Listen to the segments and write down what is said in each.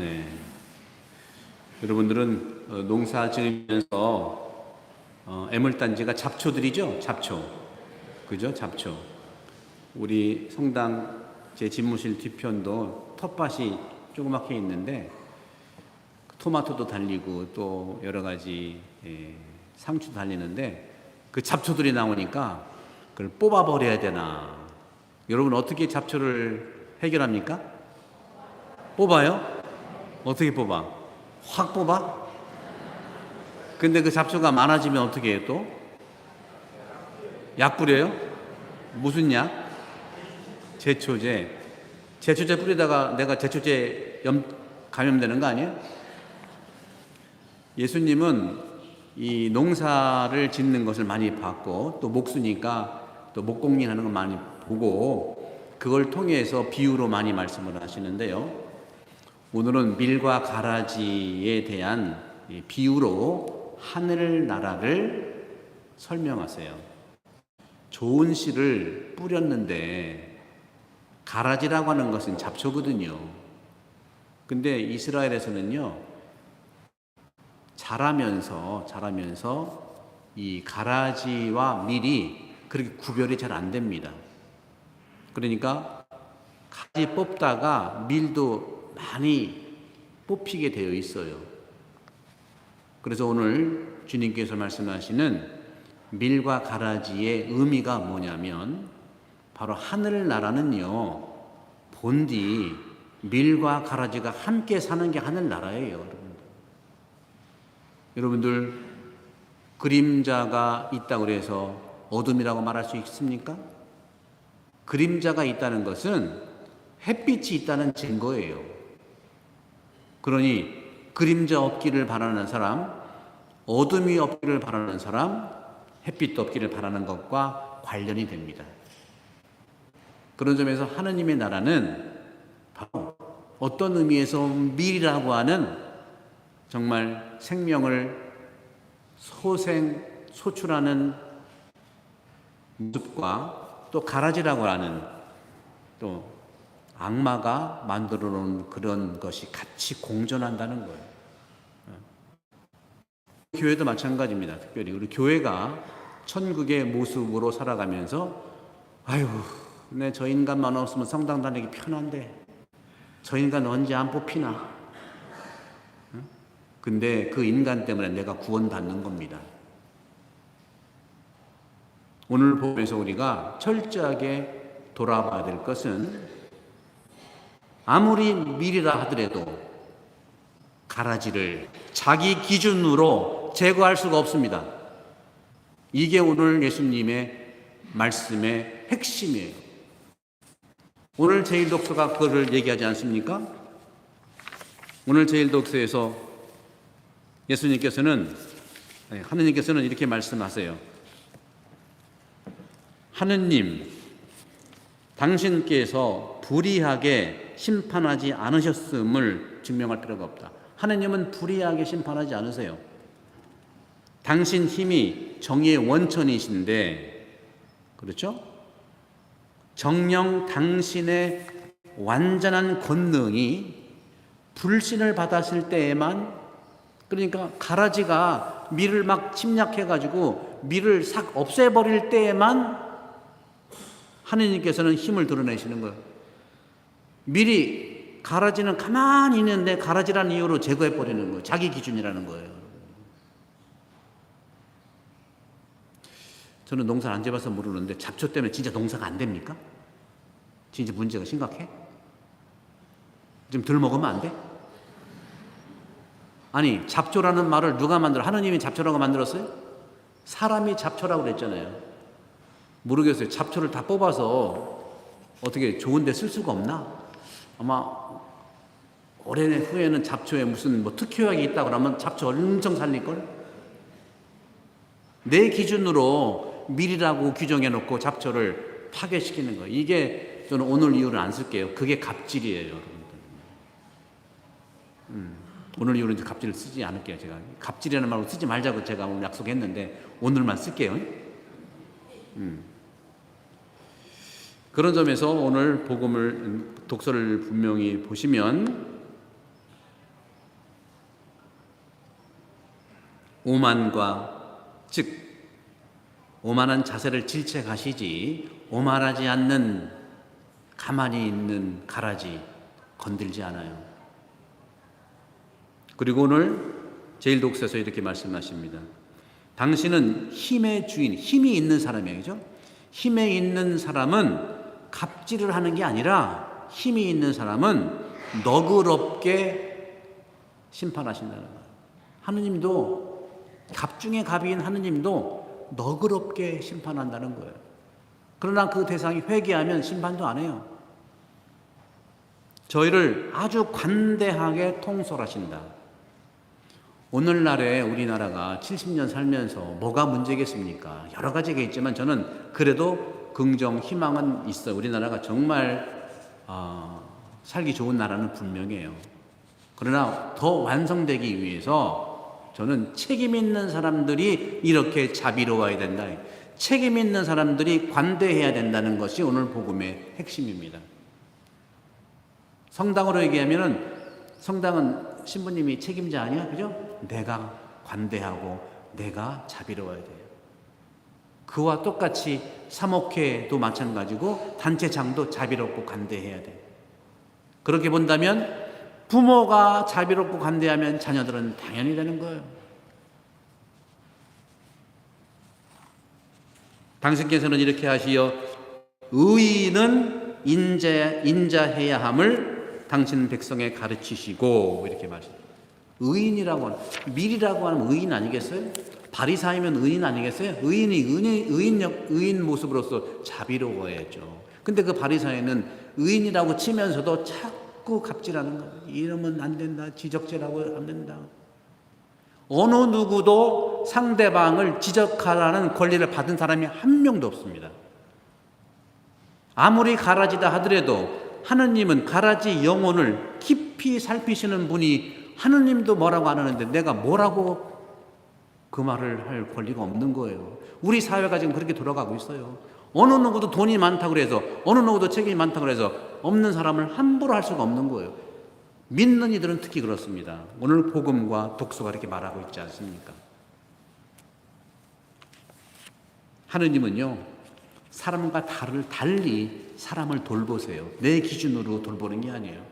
네. 여러분들은 어, 농사 지으면서 어, 애물단지가 잡초들이죠? 잡초. 그죠? 잡초. 우리 성당 제 집무실 뒤편도 텃밭이 조그맣게 있는데 토마토도 달리고 또 여러 가지 예, 상추도 달리는데 그 잡초들이 나오니까 그걸 뽑아버려야 되나. 여러분 어떻게 잡초를 해결합니까? 뽑아요? 어떻게 뽑아? 확 뽑아? 근데 그 잡초가 많아지면 어떻게 해요 또? 약 뿌려요? 무슨 약? 제초제. 제초제 뿌리다가 내가 제초제 염, 감염되는 거 아니에요? 예수님은 이 농사를 짓는 것을 많이 봤고 또 목수니까 또 목공일하는 걸 많이 보고 그걸 통해서 비유로 많이 말씀을 하시는데요. 오늘은 밀과 가라지에 대한 이 비유로 하늘 나라를 설명하세요. 좋은 씨를 뿌렸는데 가라지라고 하는 것은 잡초거든요. 근데 이스라엘에서는요. 자라면서 자라면서 이 가라지와 밀이 그렇게 구별이 잘 안 됩니다. 그러니까 가지 뽑다가 밀도 많이 뽑히게 되어 있어요. 그래서 오늘 주님께서 말씀하시는 밀과 가라지의 의미가 뭐냐면 바로 하늘 나라는요 본디 밀과 가라지가 함께 사는 게 하늘 나라예요, 여러분들. 여러분들 그림자가 있다고 그래서 어둠이라고 말할 수 있습니까? 그림자가 있다는 것은 햇빛이 있다는 증거예요. 그러니 그림자 없기를 바라는 사람, 어둠이 없기를 바라는 사람, 햇빛도 없기를 바라는 것과 관련이 됩니다. 그런 점에서 하느님의 나라는 바로 어떤 의미에서 밀이라고 하는 정말 생명을 소생, 소출하는 모습과 또 가라지라고 하는 또 악마가 만들어 놓은 그런 것이 같이 공존한다는 거예요. 교회도 마찬가지입니다. 특별히 우리 교회가 천국의 모습으로 살아가면서 아유, 내 저 인간만 없으면 성당 다니기 편한데 저 인간 언제 안 뽑히나? 근데 그 인간 때문에 내가 구원받는 겁니다. 오늘 보면서 우리가 철저하게 돌아봐야 될 것은 아무리 밀이라 하더라도 가라지를 자기 기준으로 제거할 수가 없습니다. 이게 오늘 예수님의 말씀의 핵심이에요. 오늘 제일 독서가 그거를 얘기하지 않습니까? 오늘 제일 독서에서 예수님께서는 아니, 하느님께서는 이렇게 말씀하세요. 하느님, 당신께서 불의하게 심판하지 않으셨음을 증명할 필요가 없다. 하느님은 불의하게 심판하지 않으세요. 당신 힘이 정의의 원천이신데, 그렇죠? 정령 당신의 완전한 권능이 불신을 받았을 때에만 그러니까 가라지가 밀을 막 침략해가지고 밀을 싹 없애버릴 때에만 하느님께서는 힘을 드러내시는 거예요. 밀이 가라지는 가만히 있는데 가라지라는 이유로 제거해 버리는 거예요. 자기 기준이라는 거예요. 저는 농사를 안 지어봐서 모르는데 잡초 때문에 진짜 농사가 안 됩니까? 진짜 문제가 심각해? 좀 덜 먹으면 안 돼? 아니 잡초라는 말을 누가 만들어? 하느님이 잡초라고 만들었어요? 사람이 잡초라고 그랬잖아요. 모르겠어요. 잡초를 다 뽑아서 어떻게 좋은데 쓸 수가 없나? 아마 오래 후에는 잡초에 무슨 뭐 특효약이 있다 그러면 잡초 엄청 살릴걸? 내 기준으로 밀이라고 규정해 놓고 잡초를 파괴시키는 거예요. 이게 저는 오늘 이유를 안 쓸게요. 그게 갑질이에요, 여러분들. 음, 오늘 이후로 이제 갑질을 쓰지 않을게요, 제가. 갑질이라는 말로 쓰지 말자고 제가 오늘 약속했는데 오늘만 쓸게요. 음. 그런 점에서 오늘 복음을 독서를 분명히 보시면 오만과 즉 오만한 자세를 질책하시지 오만하지 않는 가만히 있는 가라지 건들지 않아요. 그리고 오늘 제일 독서에서 이렇게 말씀하십니다. 당신은 힘의 주인, 힘이 있는 사람이에요. 그죠? 힘에 있는 사람은 갑질을 하는 게 아니라 힘이 있는 사람은 너그럽게 심판하신다는 거예요. 하느님도 갑 중에 갑인 하느님도 너그럽게 심판한다는 거예요. 그러나 그 대상이 회개하면 심판도 안 해요. 저희를 아주 관대하게 통솔하신다. 오늘날에 우리나라가 70년 살면서 뭐가 문제겠습니까? 여러 가지가 있지만 저는 그래도 긍정, 희망은 있어요. 우리나라가 정말 어, 살기 좋은 나라는 분명해요. 그러나 더 완성되기 위해서 저는 책임 있는 사람들이 이렇게 자비로워야 된다. 책임 있는 사람들이 관대해야 된다는 것이 오늘 복음의 핵심입니다. 성당으로 얘기하면은 성당은 신부님이 책임자 아니야? 그죠? 내가 관대하고 내가 자비로워야 돼요. 그와 똑같이 사목회도 마찬가지고 단체장도 자비롭고 관대해야 돼. 그렇게 본다면 부모가 자비롭고 관대하면 자녀들은 당연히 되는 거예요. 당신께서는 이렇게 하시어 의인은 인자, 인자해야 함을 당신 백성에 가르치시고 이렇게 말씀합니다. 의인이라고 하는 밀이라고 하는 의인 아니겠어요? 바리사이면 의인 아니겠어요? 의인이 의인 의인 의인 모습으로서 자비로워야죠. 근데 그 바리사이는 의인이라고 치면서도 자꾸 갑질하는 거예요. 이러면 안 된다. 지적질하고 안 된다. 어느 누구도 상대방을 지적하라는 권리를 받은 사람이 한 명도 없습니다. 아무리 가라지다 하더라도 하느님은 가라지 영혼을 깊이 살피시는 분이 하느님도 뭐라고 안 하는데 내가 뭐라고 그 말을 할 권리가 없는 거예요. 우리 사회가 지금 그렇게 돌아가고 있어요. 어느 누구도 돈이 많다고 그래서 어느 누구도 책임이 많다고 그래서 없는 사람을 함부로 할 수가 없는 거예요. 믿는 이들은 특히 그렇습니다. 오늘 복음과 독서가 이렇게 말하고 있지 않습니까? 하느님은요, 사람과 다를 달리 사람을 돌보세요. 내 기준으로 돌보는 게 아니에요.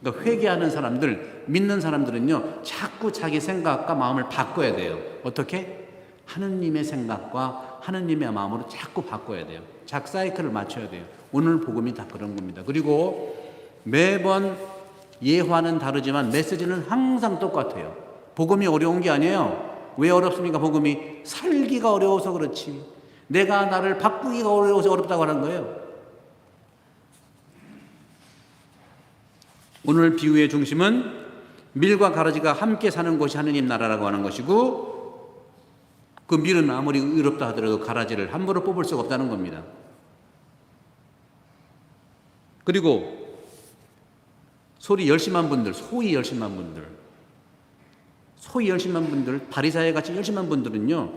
그러니까 회개하는 사람들, 믿는 사람들은요, 자꾸 자기 생각과 마음을 바꿔야 돼요. 어떻게? 하느님의 생각과 하느님의 마음으로 자꾸 바꿔야 돼요. 작 사이클을 맞춰야 돼요. 오늘 복음이 다 그런 겁니다. 그리고 매번 예화는 다르지만 메시지는 항상 똑같아요. 복음이 어려운 게 아니에요. 왜 어렵습니까? 복음이 살기가 어려워서 그렇지. 내가 나를 바꾸기가 어려워서 어렵다고 하는 거예요. 오늘 비유의 중심은 밀과 가라지가 함께 사는 곳이 하느님 나라라고 하는 것이고 그 밀은 아무리 의롭다 하더라도 가라지를 함부로 뽑을 수가 없다는 겁니다. 그리고 소리 열심한 분들, 소위 열심한 분들, 소위 열심한 분들, 바리사회 같이 열심한 분들은요,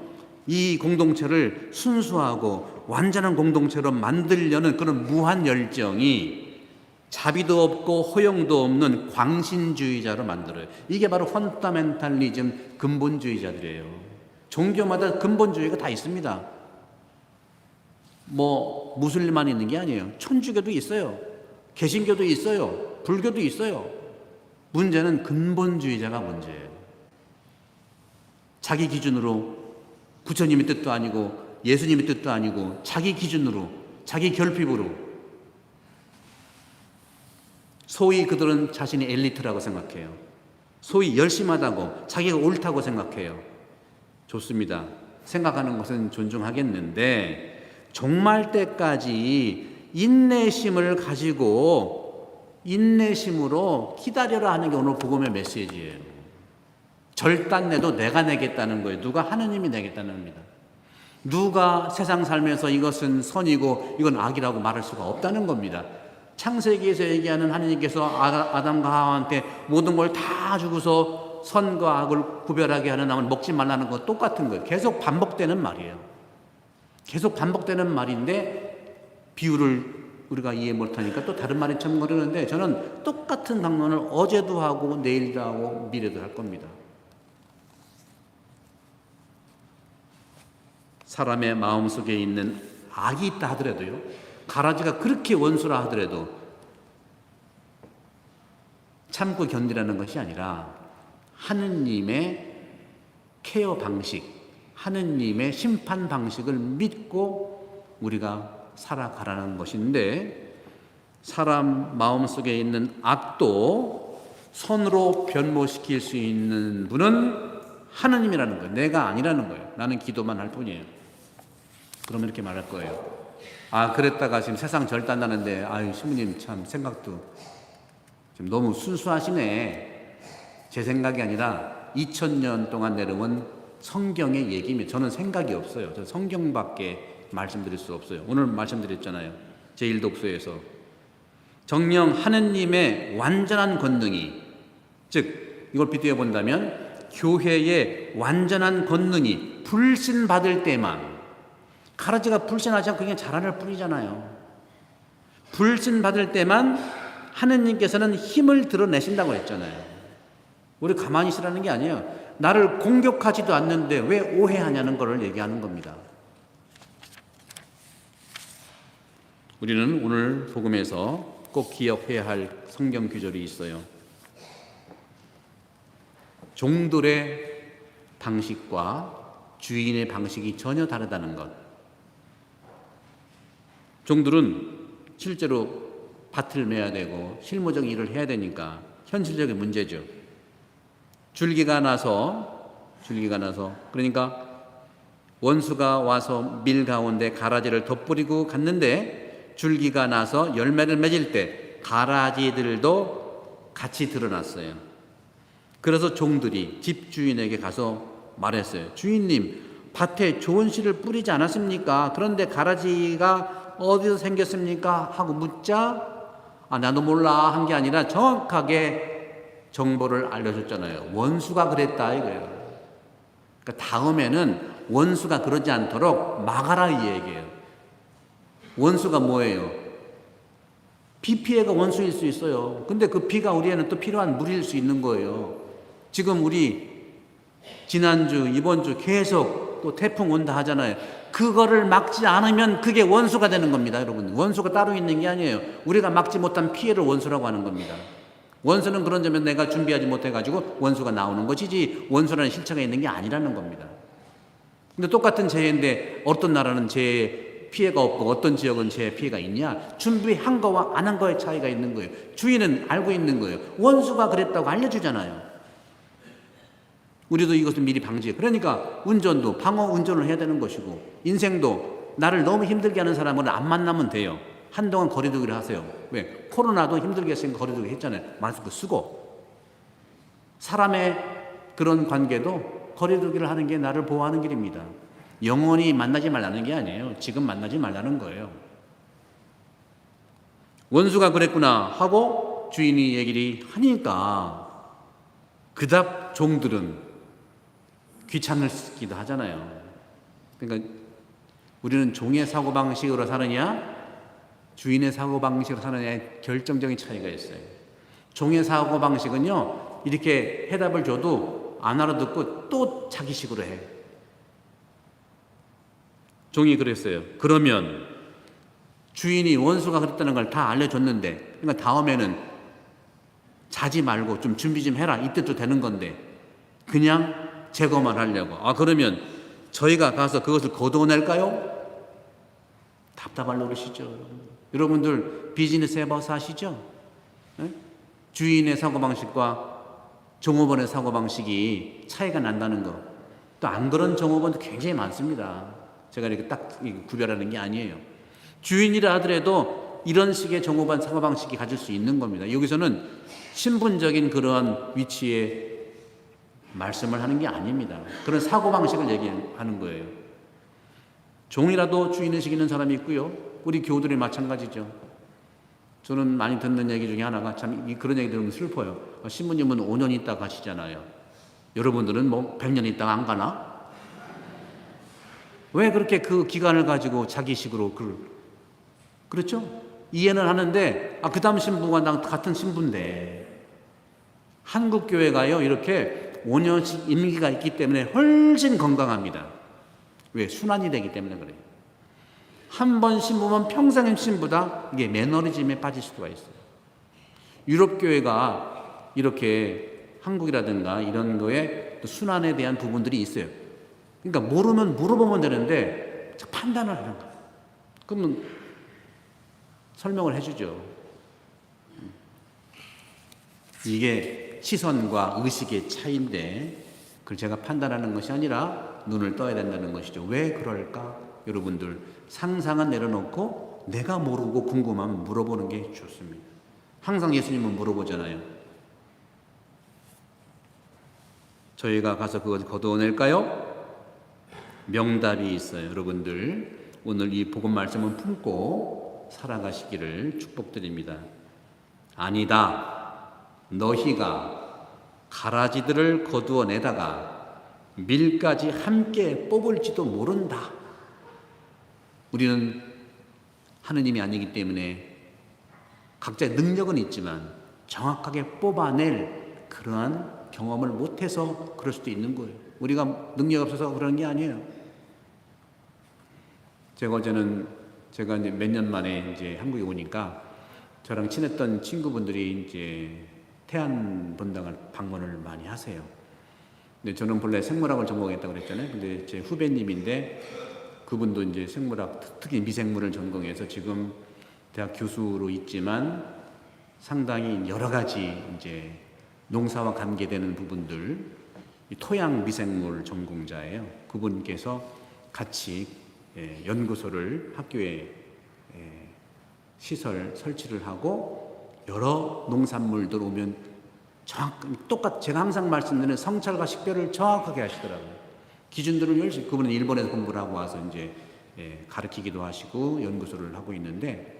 이 공동체를 순수하고 완전한 공동체로 만들려는 그런 무한 열정이 자비도 없고 허용도 없는 광신주의자로 만들어요. 이게 바로 펀다멘탈리즘 근본주의자들이에요. 종교마다 근본주의가 다 있습니다. 뭐 무슬림만 있는 게 아니에요. 천주교도 있어요. 개신교도 있어요. 불교도 있어요. 문제는 근본주의자가 문제예요. 자기 기준으로 부처님의 뜻도 아니고 예수님의 뜻도 아니고 자기 기준으로 자기 결핍으로 소위 그들은 자신이 엘리트라고 생각해요. 소위 열심하다고 자기가 옳다고 생각해요. 좋습니다. 생각하는 것은 존중하겠는데 종말 때까지 인내심을 가지고 인내심으로 기다려라 하는 게 오늘 복음의 메시지예요. 절단 내도 내가 내겠다는 거예요. 누가 하느님이 내겠다는 겁니다. 누가 세상 살면서 이것은 선이고 이건 악이라고 말할 수가 없다는 겁니다. 창세기에서 얘기하는 하느님께서 아담과 하와한테 모든 걸 다 주고서 선과 악을 구별하게 하는 나무 먹지 말라는 거 똑같은 거예요. 계속 반복되는 말이에요. 계속 반복되는 말인데 비유를 우리가 이해 못하니까 또 다른 말이 첨거리는데 저는 똑같은 강론을 어제도 하고 내일도 하고 미래도 할 겁니다. 사람의 마음 속에 있는 악이 있다 하더라도요. 가라지가 그렇게 원수라 하더라도 참고 견디라는 것이 아니라 하느님의 케어 방식, 하느님의 심판 방식을 믿고 우리가 살아가라는 것인데 사람 마음 속에 있는 악도 손으로 변모시킬 수 있는 분은 하느님이라는 거예요. 내가 아니라는 거예요. 나는 기도만 할 뿐이에요. 그러면 이렇게 말할 거예요. 아, 그랬다가 지금 세상 절단나는데, 아유, 신부님 참 생각도 지금 너무 순수하시네. 제 생각이 아니라 2000년 동안 내려온 성경의 얘기입니다. 저는 생각이 없어요. 저 성경밖에 말씀드릴 수 없어요. 오늘 말씀드렸잖아요. 제1독서에서. 정령 하느님의 완전한 권능이, 즉, 이걸 비교해 본다면, 교회의 완전한 권능이 불신받을 때만, 가라지가 불신하지 않고 그냥 자라날 뿐이잖아요. 불신 받을 때만 하느님께서는 힘을 드러내신다고 했잖아요. 우리 가만히 있으라는 게 아니에요. 나를 공격하지도 않는데 왜 오해하냐는 것을 얘기하는 겁니다. 우리는 오늘 복음에서 꼭 기억해야 할 성경 규절이 있어요. 종들의 방식과 주인의 방식이 전혀 다르다는 것. 종들은 실제로 밭을 매야 되고 실무적 일을 해야 되니까 현실적인 문제죠. 줄기가 나서 줄기가 나서 그러니까 원수가 와서 밀 가운데 가라지를 덧뿌리고 갔는데 줄기가 나서 열매를 맺을 때 가라지들도 같이 드러났어요. 그래서 종들이 집주인에게 가서 말했어요. 주인님, 밭에 좋은 씨를 뿌리지 않았습니까? 그런데 가라지가 어디서 생겼습니까? 하고 묻자, 아, 나도 몰라 한 게 아니라 정확하게 정보를 알려줬잖아요. 원수가 그랬다 이거예요. 그러니까 다음에는 원수가 그러지 않도록 막아라 이 얘기예요. 원수가 뭐예요? 비 피해가 원수일 수 있어요. 근데 그 비가 우리에는 또 필요한 물일 수 있는 거예요. 지금 우리 지난주, 이번주 계속 또 태풍 온다 하잖아요. 그거를 막지 않으면 그게 원수가 되는 겁니다, 여러분. 원수가 따로 있는 게 아니에요. 우리가 막지 못한 피해를 원수라고 하는 겁니다. 원수는 그런 점에 내가 준비하지 못해가지고 원수가 나오는 것이지 원수라는 실체가 있는 게 아니라는 겁니다. 근데 똑같은 재해인데 어떤 나라는 재해 피해가 없고 어떤 지역은 재해 피해가 있냐? 준비한 거와 안 한 거의 차이가 있는 거예요. 주인은 알고 있는 거예요. 원수가 그랬다고 알려주잖아요. 우리도 이것을 미리 방지해. 그러니까 운전도 방어 운전을 해야 되는 것이고 인생도 나를 너무 힘들게 하는 사람을 안 만나면 돼요. 한동안 거리두기를 하세요. 왜? 코로나도 힘들게 했으니까 거리두기 했잖아요. 마스크 쓰고. 사람의 그런 관계도 거리두기를 하는 게 나를 보호하는 길입니다. 영원히 만나지 말라는 게 아니에요. 지금 만나지 말라는 거예요. 원수가 그랬구나 하고 주인이 얘기를 하니까 그답 종들은 귀찮을기도 하잖아요. 그러니까 우리는 종의 사고 방식으로 사느냐, 주인의 사고 방식으로 사느냐의 결정적인 차이가 있어요. 종의 사고 방식은요, 이렇게 해답을 줘도 안 알아듣고 또 자기식으로 해. 종이 그랬어요. 그러면 주인이 원수가 그랬다는 걸 다 알려줬는데, 그러니까 다음에는 자지 말고 좀 준비 좀 해라. 이때도 되는 건데, 그냥 제거만 하려고. 아, 그러면 저희가 가서 그것을 거둬낼까요? 답답할 노릇이죠. 여러분들 비즈니스 해봐서 아시죠? 네? 주인의 사고방식과 종업원의 사고방식이 차이가 난다는 거. 또 안 그런 종업원도 굉장히 많습니다. 제가 이렇게 딱 구별하는 게 아니에요. 주인이라 하더라도 이런 식의 종업원 사고방식이 가질 수 있는 겁니다. 여기서는 신분적인 그러한 위치에 말씀을 하는 게 아닙니다. 그런 사고방식을 얘기하는 거예요. 종이라도 주인을 시키는 사람이 있고요. 우리 교우들이 마찬가지죠. 저는 많이 듣는 얘기 중에 하나가 참 그런 얘기 들으면 슬퍼요. 신부님은 5년 있다 가시잖아요. 여러분들은 뭐 100년 있다가 안 가나? 왜 그렇게 그 기간을 가지고 자기식으로 그 그렇죠? 이해는 하는데 아, 그 다음 신부가 나 같은 신부인데 한국 교회가요 이렇게 5년씩 임기가 있기 때문에 훨씬 건강합니다. 왜? 순환이 되기 때문에 그래요. 한 번 신부면 평생 신부다. 이게 매너리즘에 빠질 수가 있어요. 유럽 교회가 이렇게 한국이라든가 이런 거에 또 순환에 대한 부분들이 있어요. 그러니까 모르면 물어보면 되는데 판단을 하는 거예요. 그러면 설명을 해주죠. 이게 시선과 의식의 차이인데 그걸 제가 판단하는 것이 아니라 눈을 떠야 된다는 것이죠. 왜 그럴까? 여러분들 상상은 내려놓고 내가 모르고 궁금하면 물어보는 게 좋습니다. 항상 예수님은 물어보잖아요. 저희가 가서 그것 거두어낼까요? 명답이 있어요. 여러분들 오늘 이 복음 말씀을 품고 살아가시기를 축복드립니다. 아니다. 너희가 가라지들을 거두어 내다가 밀까지 함께 뽑을지도 모른다. 우리는 하느님이 아니기 때문에 각자의 능력은 있지만 정확하게 뽑아낼 그러한 경험을 못해서 그럴 수도 있는 거예요. 우리가 능력 없어서 그러는 게 아니에요. 제가 어제는 제가 이제 몇 년 만에 이제 한국에 오니까 저랑 친했던 친구분들이 이제 태안 본당을 방문을 많이 하세요. 근데 저는 본래 생물학을 전공했다고 그랬잖아요. 근데 제 후배님인데 그분도 이제 생물학, 특히 미생물을 전공해서 지금 대학 교수로 있지만 상당히 여러 가지 이제 농사와 관계되는 부분들, 이 토양 미생물 전공자예요. 그분께서 같이 예, 연구소를 학교에 예, 시설 설치를 하고 여러 농산물들 오면 정확 똑같 제가 항상 말씀드리는 성찰과 식별을 정확하게 하시더라고요. 기준들을 열심히 그분은 일본에서 공부를 하고 와서 이제 예, 가르치기도 하시고 연구소를 하고 있는데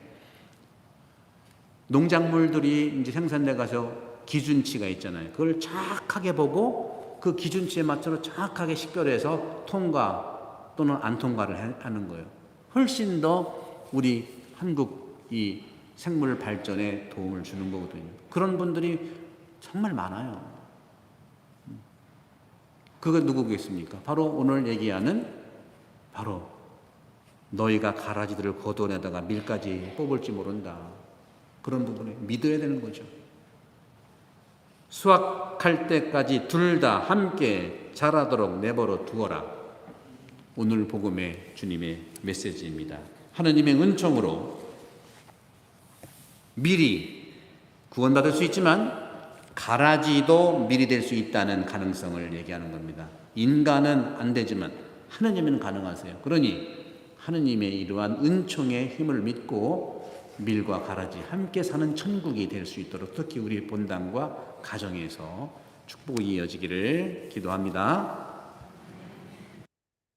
농작물들이 이제 생산돼 가서 기준치가 있잖아요. 그걸 정확하게 보고 그 기준치에 맞춰서 정확하게 식별해서 통과 또는 안 통과를 해- 하는 거예요. 훨씬 더 우리 한국 이 생물 발전에 도움을 주는 거거든요. 그런 분들이 정말 많아요. 그거 누구겠습니까? 바로 오늘 얘기하는 바로 너희가 가라지들을 거둬내다가 밀까지 뽑을지 모른다. 그런 부분에 믿어야 되는 거죠. 수확할 때까지 둘 다 함께 자라도록 내버려 두어라. 오늘 복음의 주님의 메시지입니다. 하느님의 은총으로 미리 구원받을 수 있지만 가라지도 미리 될 수 있다는 가능성을 얘기하는 겁니다. 인간은 안 되지만 하느님은 가능하세요. 그러니 하느님의 이러한 은총의 힘을 믿고 밀과 가라지 함께 사는 천국이 될 수 있도록 특히 우리 본당과 가정에서 축복이 이어지기를 기도합니다.